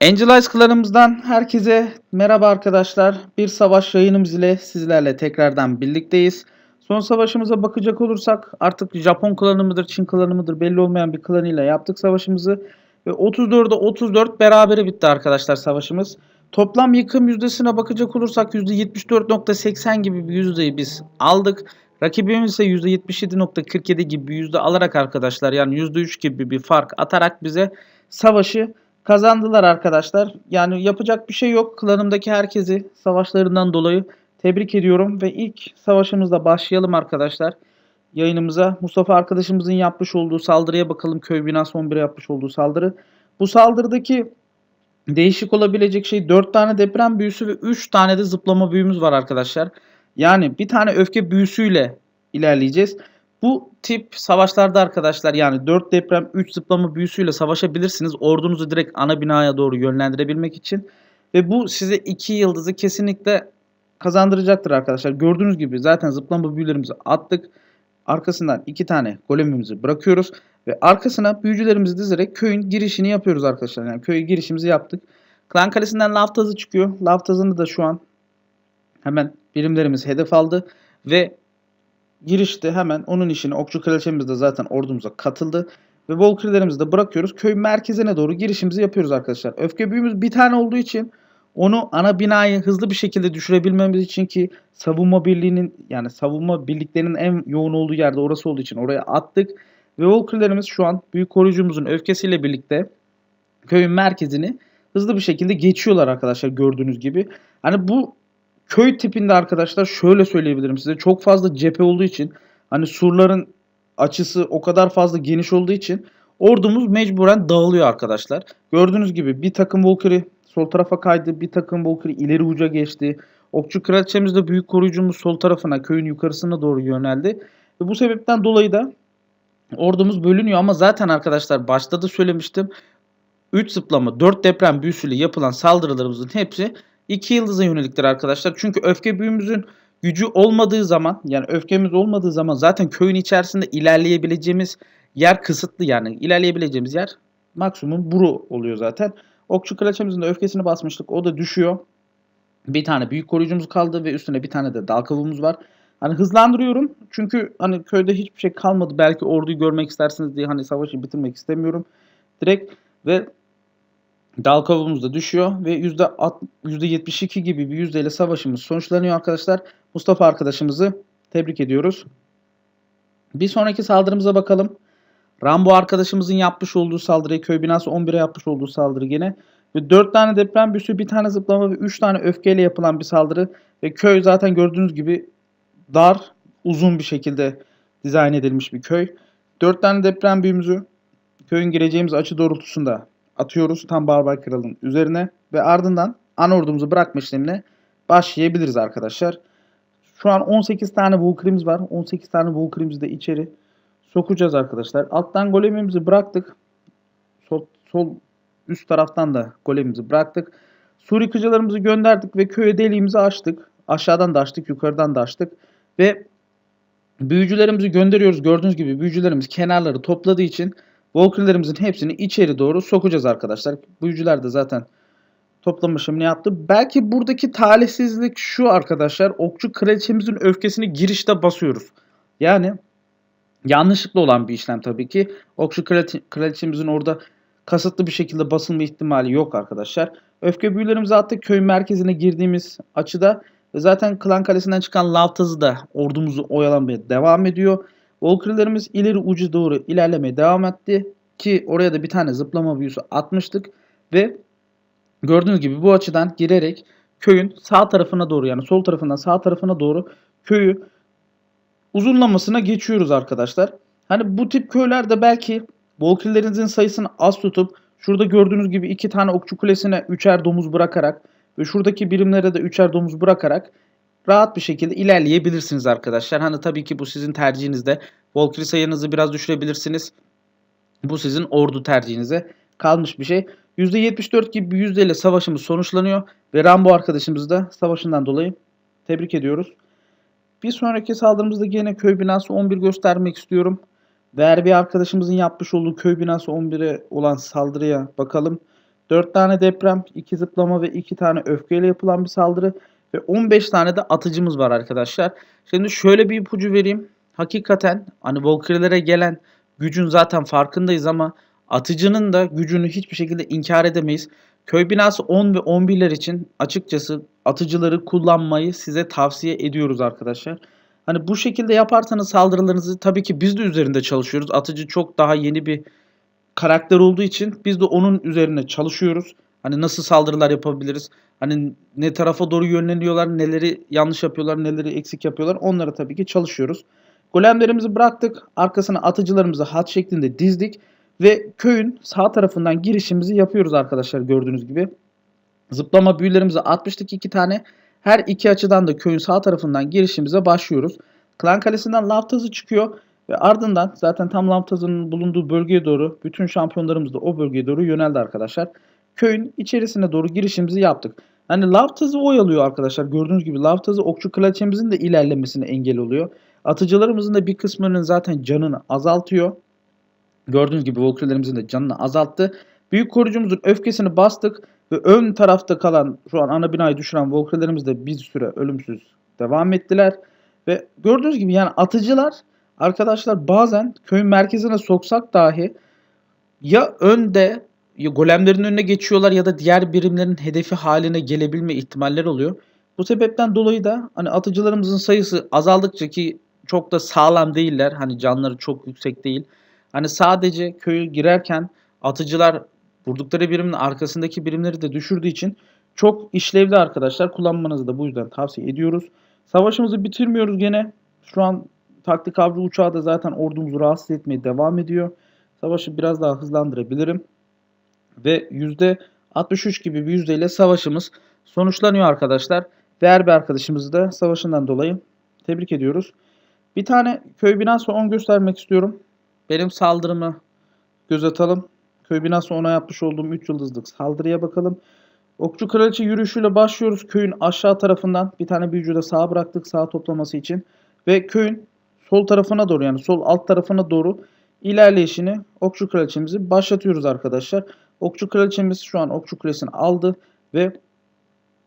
Angel Eyes klanımızdan herkese merhaba arkadaşlar. Bir savaş yayınımız ile sizlerle tekrardan birlikteyiz. Son savaşımıza bakacak olursak artık Japon klanı mıdır, Çin klanı mıdır belli olmayan bir klanıyla yaptık savaşımızı. Ve 34'e 34 berabere bitti arkadaşlar savaşımız. Toplam yıkım yüzdesine bakacak olursak %74.80 gibi bir yüzdeyi biz aldık. Rakibimiz ise %77.47 gibi bir yüzde alarak arkadaşlar yani %3 gibi bir fark atarak bize savaşı kazandılar arkadaşlar. Yani yapacak bir şey yok. Klanımdaki herkesi savaşlarından dolayı tebrik ediyorum ve ilk savaşımızla başlayalım arkadaşlar. Yayınımıza Mustafa arkadaşımızın yapmış olduğu saldırıya bakalım. Köy binası 11'e yapmış olduğu saldırı. Bu saldırıdaki değişik olabilecek şey 4 tane deprem büyüsü ve 3 tane de zıplama büyümüz var arkadaşlar. Yani bir tane öfke büyüsüyle ilerleyeceğiz. Bu tip savaşlarda arkadaşlar yani 4 deprem 3 zıplama büyüsüyle savaşabilirsiniz. Ordunuzu direkt ana binaya doğru yönlendirebilmek için. Ve bu size 2 yıldızı kesinlikle kazandıracaktır arkadaşlar. Gördüğünüz gibi zaten zıplama büyülerimizi attık. Arkasından 2 tane golemimizi bırakıyoruz. Ve arkasına büyücülerimizi dizerek köyün girişini yapıyoruz arkadaşlar. Yani köye girişimizi yaptık. Klan kalesinden laftazı çıkıyor. Laftazını da şu an hemen birimlerimiz hedef aldı. Ve girişte hemen onun işini okçu kraliçemiz de zaten ordumuza katıldı. Ve Volkrilerimizi de bırakıyoruz. Köy merkezine doğru girişimizi yapıyoruz arkadaşlar. Öfke büyümüz bir tane olduğu için onu ana binayı hızlı bir şekilde düşürebilmemiz için ki savunma birliğinin yani savunma birliklerinin en yoğun olduğu yerde orası olduğu için oraya attık. Ve Volkrilerimiz şu an büyük koruyucumuzun öfkesiyle birlikte köyün merkezini hızlı bir şekilde geçiyorlar arkadaşlar gördüğünüz gibi. Hani bu köy tipinde arkadaşlar şöyle söyleyebilirim size. Çok fazla cephe olduğu için hani surların açısı o kadar fazla geniş olduğu için ordumuz mecburen dağılıyor arkadaşlar. Gördüğünüz gibi bir takım Valkyrie sol tarafa kaydı. Bir takım Valkyrie ileri uca geçti. Okçu kraliçemiz de büyük koruyucumuz sol tarafına köyün yukarısına doğru yöneldi. Ve bu sebepten dolayı da ordumuz bölünüyor ama zaten arkadaşlar başta da söylemiştim. 3 zıplama 4 deprem büyüsüyle yapılan saldırılarımızın hepsi 2 yıldıza yöneliktir arkadaşlar. Çünkü öfke büyümüzün gücü olmadığı zaman yani öfkemiz olmadığı zaman zaten köyün içerisinde ilerleyebileceğimiz yer kısıtlı yani ilerleyebileceğimiz yer maksimum buru oluyor zaten. Okçu kraliçemizin de öfkesini basmıştık. O da düşüyor. Bir tane büyük koruyucumuz kaldı ve üstüne bir tane de dal kavuğumuz var. Hani hızlandırıyorum. Çünkü hani köyde hiçbir şey kalmadı. Belki orduyu görmek istersiniz diye hani savaşı bitirmek istemiyorum. Direkt ve dal kavuğumuz da düşüyor ve %72 gibi bir yüzdeyle savaşımız sonuçlanıyor arkadaşlar. Mustafa arkadaşımızı tebrik ediyoruz. Bir sonraki saldırımıza bakalım. Rambo arkadaşımızın yapmış olduğu saldırı, köy binası 11'e yapmış olduğu saldırı gene. Ve 4 tane deprem büyüsü, bir tane zıplama ve 3 tane öfkeyle yapılan bir saldırı. Ve köy zaten gördüğünüz gibi dar, uzun bir şekilde dizayn edilmiş bir köy. 4 tane deprem büyümüzü köyün gireceğimiz açı doğrultusunda atıyoruz tam Barbar Kral'ın üzerine. Ve ardından ana ordumuzu bırakma işlemine başlayabiliriz arkadaşlar. Şu an 18 tane Valkyrie'miz var. 18 tane Valkyrie'mizi de içeri sokacağız arkadaşlar. Alttan golemimizi bıraktık. Sol, sol üst taraftan da golemimizi bıraktık. Sur yıkıcılarımızı gönderdik ve köye deliğimizi açtık. Aşağıdan da açtık, yukarıdan da açtık. Ve büyücülerimizi gönderiyoruz. Gördüğünüz gibi büyücülerimiz kenarları topladığı için Walker'lerimizin hepsini içeri doğru sokacağız arkadaşlar. Büyücüler de zaten toplama işlemini yaptı. Belki buradaki talihsizlik şu arkadaşlar. Okçu kraliçemizin öfkesini girişte basıyoruz. Yani yanlışlıkla olan bir işlem tabii ki. Okçu kraliçemizin orada kasıtlı bir şekilde basılma ihtimali yok arkadaşlar. Öfke büyülerimizi attık. Köy merkezine girdiğimiz açıda zaten klan kalesinden çıkan Lavtazı da ordumuzu oyalamaya devam ediyor. Volker'lerimiz ileri ucu doğru ilerlemeye devam etti. Ki oraya da bir tane zıplama büyüsü atmıştık. Ve gördüğünüz gibi bu açıdan girerek köyün sağ tarafına doğru yani sol tarafından sağ tarafına doğru köyü uzunlamasına geçiyoruz arkadaşlar. Hani bu tip köylerde belki Volker'lerinizin sayısını az tutup şurada gördüğünüz gibi iki tane okçu kulesine üçer domuz bırakarak ve şuradaki birimlere de üçer domuz bırakarak rahat bir şekilde ilerleyebilirsiniz arkadaşlar. Hani tabii ki bu sizin tercihinizde. Valkyrie sayınızı biraz düşürebilirsiniz. Bu sizin ordu tercihinize kalmış bir şey. %74 gibi bir yüzdeyle savaşımız sonuçlanıyor. Ve Rambo arkadaşımızı da savaşından dolayı tebrik ediyoruz. Bir sonraki saldırımızda yine köy binası 11 göstermek istiyorum. Verbi arkadaşımızın yapmış olduğu köy binası 11'e olan saldırıya bakalım. 4 tane deprem, 2 zıplama ve 2 tane öfkeyle yapılan bir saldırı ve 15 tane de atıcımız var arkadaşlar. Şimdi şöyle bir ipucu vereyim. Hakikaten hani Valkyrie'lere gelen gücün zaten farkındayız ama atıcının da gücünü hiçbir şekilde inkar edemeyiz. Köy binası 10 ve 11'ler için açıkçası atıcıları kullanmayı size tavsiye ediyoruz arkadaşlar. Hani bu şekilde yaparsanız saldırılarınızı tabii ki biz de üzerinde çalışıyoruz. Atıcı çok daha yeni bir karakter olduğu için biz de onun üzerine çalışıyoruz. Hani nasıl saldırılar yapabiliriz? Hani ne tarafa doğru yönleniyorlar, neleri yanlış yapıyorlar, neleri eksik yapıyorlar. Onlara tabii ki çalışıyoruz. Golemlerimizi bıraktık. Arkasına atıcılarımızı hat şeklinde dizdik. Ve köyün sağ tarafından girişimizi yapıyoruz arkadaşlar gördüğünüz gibi. Zıplama büyülerimizi atmıştık iki tane. Her iki açıdan da köyün sağ tarafından girişimize başlıyoruz. Klan Kalesi'nden lav tazı çıkıyor. Ve ardından zaten tam lav tazının bulunduğu bölgeye doğru bütün şampiyonlarımız da o bölgeye doğru yöneldi arkadaşlar. Köyün içerisine doğru girişimizi yaptık. Hani lav tazı oyalıyor arkadaşlar. Gördüğünüz gibi lav tazı okçu kraliçemizin de ilerlemesine engel oluyor. Atıcılarımızın da bir kısmının zaten canını azaltıyor. Gördüğünüz gibi Valkyrie'lerimizin de canını azalttı. Büyük koruyucumuzun öfkesini bastık ve ön tarafta kalan şu an ana binayı düşüren Valkyrie'lerimiz de bir süre ölümsüz devam ettiler. Ve gördüğünüz gibi yani atıcılar arkadaşlar bazen köyün merkezine soksak dahi ya önde golemlerin önüne geçiyorlar ya da diğer birimlerin hedefi haline gelebilme ihtimalleri oluyor. Bu sebepten dolayı da hani atıcılarımızın sayısı azaldıkça ki çok da sağlam değiller. Hani canları çok yüksek değil. Hani sadece köyü girerken atıcılar vurdukları birimin arkasındaki birimleri de düşürdüğü için çok işlevli arkadaşlar. Kullanmanızı da bu yüzden tavsiye ediyoruz. Savaşımızı bitirmiyoruz gene. Şu an taktik avcı uçağı da zaten ordumuzu rahatsız etmeye devam ediyor. Savaşı biraz daha hızlandırabilirim. Ve %63 gibi bir yüzdeyle savaşımız sonuçlanıyor arkadaşlar. Değer bir arkadaşımızı da savaşından dolayı tebrik ediyoruz. Bir tane köy binası 10 göstermek istiyorum. Benim saldırımı göz atalım. Köy binası ona yapmış olduğum 3 yıldızlık saldırıya bakalım. Okçu kraliçe yürüyüşüyle başlıyoruz. Köyün aşağı tarafından bir tane büyücü de sağa bıraktık sağ toplaması için. Ve köyün sol tarafına doğru yani sol alt tarafına doğru ilerleyişini okçu kraliçemizi başlatıyoruz arkadaşlar. Okçu kraliçemiz şu an okçu kulesini aldı ve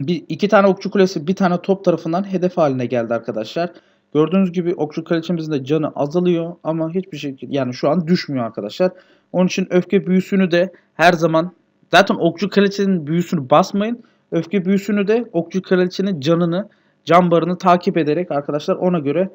bir, iki tane okçu kulesi bir tane top tarafından hedef haline geldi arkadaşlar. Gördüğünüz gibi okçu kraliçemizin de canı azalıyor ama hiçbir şekilde yani şu an düşmüyor arkadaşlar. Onun için öfke büyüsünü de her zaman zaten okçu kraliçenin büyüsünü basmayın. Öfke büyüsünü de okçu kraliçenin canını, can barını takip ederek arkadaşlar ona göre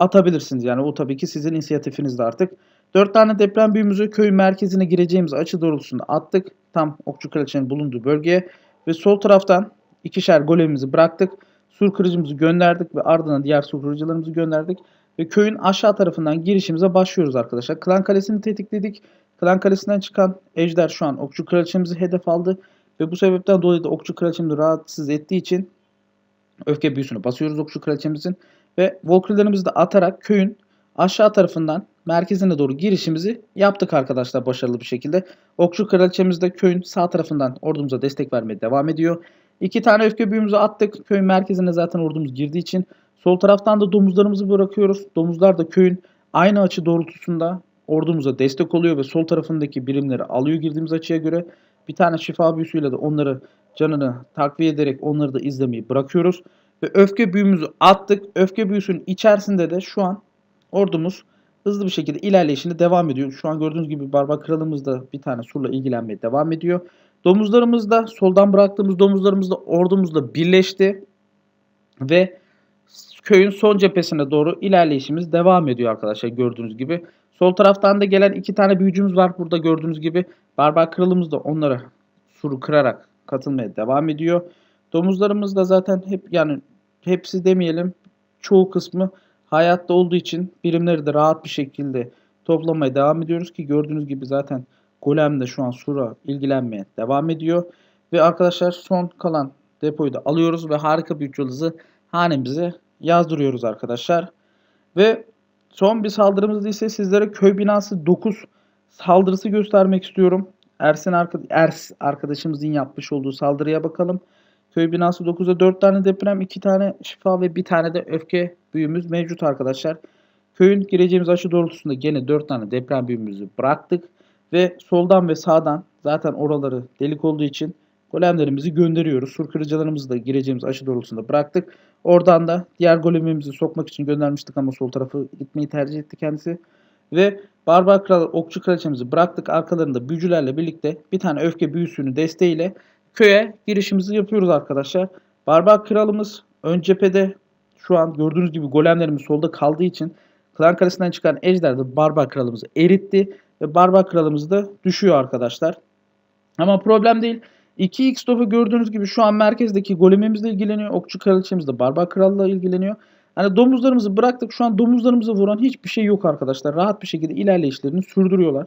atabilirsiniz. Yani o tabii ki sizin inisiyatifinizde artık. 4 tane deprem büyümüzü köy merkezine gireceğimiz açı doğrultusunda attık. Tam okçu kraliçenin bulunduğu bölgeye. Ve sol taraftan ikişer golemimizi bıraktık. Sur kırıcımızı gönderdik ve ardından diğer sur kırıcılarımızı gönderdik. Ve köyün aşağı tarafından girişimize başlıyoruz arkadaşlar. Klan kalesini tetikledik. Klan kalesinden çıkan ejder şu an okçu kraliçemizi hedef aldı. Ve bu sebepten dolayı da okçu kraliçemizi rahatsız ettiği için öfke büyüsünü basıyoruz okçu kraliçemizin. Ve Valkyrie'lerimizi de atarak köyün aşağı tarafından merkezine doğru girişimizi yaptık arkadaşlar başarılı bir şekilde. Okçu kraliçemiz de köyün sağ tarafından ordumuza destek vermeye devam ediyor. İki tane öfke büyümüzü attık. Köyün merkezine zaten ordumuz girdiği için. Sol taraftan da domuzlarımızı bırakıyoruz. Domuzlar da köyün aynı açı doğrultusunda ordumuza destek oluyor ve sol tarafındaki birimleri alıyor girdiğimiz açıya göre. Bir tane şifa büyüsüyle de onları canını takviye ederek onları da izlemeyi bırakıyoruz. Ve öfke büyümüzü attık. Öfke büyüsünün içerisinde de şu an ordumuz hızlı bir şekilde ilerleyişine devam ediyor. Şu an gördüğünüz gibi Barbar Kralımız da bir tane surla ilgilenmeye devam ediyor. Domuzlarımız da soldan bıraktığımız domuzlarımız da ordumuzla birleşti. Ve köyün son cephesine doğru ilerleyişimiz devam ediyor arkadaşlar gördüğünüz gibi. Sol taraftan da gelen iki tane büyücümüz var burada gördüğünüz gibi. Barbar Kralımız da onlara suru kırarak katılmaya devam ediyor. Domuzlarımız da zaten hep yani hepsi demeyelim çoğu kısmı hayatta olduğu için birimleri de rahat bir şekilde toplamaya devam ediyoruz ki gördüğünüz gibi zaten Golem de şu an Sura ilgilenmeye devam ediyor. Ve arkadaşlar son kalan depoyu da alıyoruz ve harika bir yıldızı hanemize yazdırıyoruz arkadaşlar. Ve son bir saldırımızda ise sizlere köy binası 9 saldırısı göstermek istiyorum. Ersin arkadaş, Ers arkadaşımızın yapmış olduğu saldırıya bakalım. Köy binası 9'da 4 tane deprem, 2 tane şifa ve 1 tane de öfke büyümüz mevcut arkadaşlar. Köyün gireceğimiz aşı doğrultusunda gene 4 tane deprem büyümümüzü bıraktık. Ve soldan ve sağdan zaten oraları delik olduğu için golemlerimizi gönderiyoruz. Sur kırıcılarımızı da gireceğimiz aşı doğrultusunda bıraktık. Oradan da diğer golemimizi sokmak için göndermiştik ama sol tarafı gitmeyi tercih etti kendisi. Ve Barbar Kral Okçu Kraliçemizi bıraktık. Arkalarında büyücülerle birlikte bir tane öfke büyüsünü desteğiyle köye girişimizi yapıyoruz arkadaşlar. Barbar Kralımız ön cephede şu an gördüğünüz gibi golemlerimiz solda kaldığı için Klan Kalesi'nden çıkan ejder de Barbar Kralımızı eritti. Ve Barbar Kralımız da düşüyor arkadaşlar. Ama problem değil. 2x topu gördüğünüz gibi şu an merkezdeki golemimizle ilgileniyor. Okçu Kraliçemiz de Barbar Kral'la ilgileniyor. Hani domuzlarımızı bıraktık. Şu an domuzlarımızı vuran hiçbir şey yok arkadaşlar. Rahat bir şekilde ilerleyişlerini sürdürüyorlar.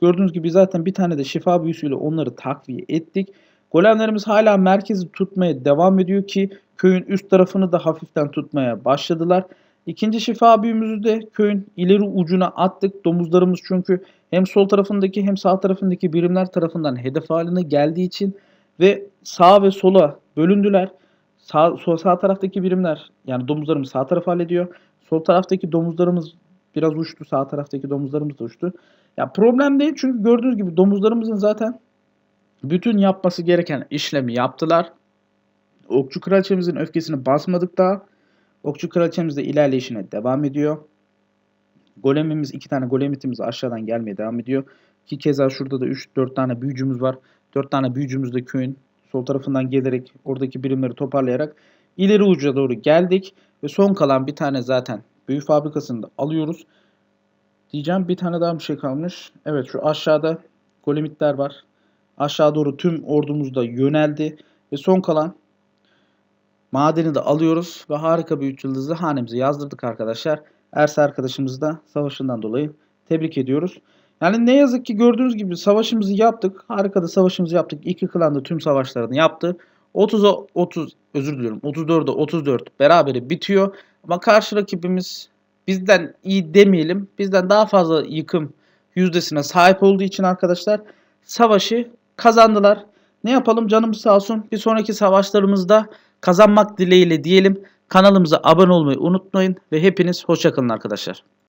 Gördüğünüz gibi zaten bir tane de şifa büyüsüyle onları takviye ettik. Golemlerimiz hala merkezi tutmaya devam ediyor ki köyün üst tarafını da hafiften tutmaya başladılar. İkinci şifa büyümüzü de köyün ileri ucuna attık. Domuzlarımız çünkü hem sol tarafındaki hem sağ tarafındaki birimler tarafından hedef haline geldiği için ve sağ ve sola bölündüler. Sağ, sol, sağ taraftaki birimler yani domuzlarımız sağ tarafı hallediyor. Sol taraftaki domuzlarımız biraz uçtu. Sağ taraftaki domuzlarımız da uçtu. Ya problem değil çünkü gördüğünüz gibi domuzlarımızın zaten bütün yapması gereken işlemi yaptılar. Okçu kraliçemizin öfkesini basmadık daha. Okçu kraliçemiz de ilerleyişine devam ediyor. Golemimiz iki tane golemitimiz aşağıdan gelmeye devam ediyor. Ki keza şurada da 3-4 tane büyücümüz var. 4 tane büyücümüz de köyün sol tarafından gelerek oradaki birimleri toparlayarak ileri uca doğru geldik. Ve son kalan bir tane zaten büyü fabrikasını da alıyoruz. Diyeceğim bir tane daha bir şey kalmış. Evet şu aşağıda golemitler var. Aşağı doğru tüm ordumuz da yöneldi. Ve son kalan madeni de alıyoruz. Ve harika bir 3 yıldızlı hanemize yazdırdık arkadaşlar. Erse arkadaşımızı da savaşından dolayı tebrik ediyoruz. Yani ne yazık ki gördüğünüz gibi savaşımızı yaptık. Harika da savaşımızı yaptık. İki klan da tüm savaşlarını yaptı. 30'a 30 özür diliyorum. 34'e 34 berabere bitiyor. Ama karşı rakibimiz bizden iyi demeyelim. Bizden daha fazla yıkım yüzdesine sahip olduğu için arkadaşlar savaşı kazandılar. Ne yapalım canımız sağ olsun. Bir sonraki savaşlarımızda kazanmak dileğiyle diyelim. Kanalımıza abone olmayı unutmayın ve hepiniz hoşçakalın arkadaşlar.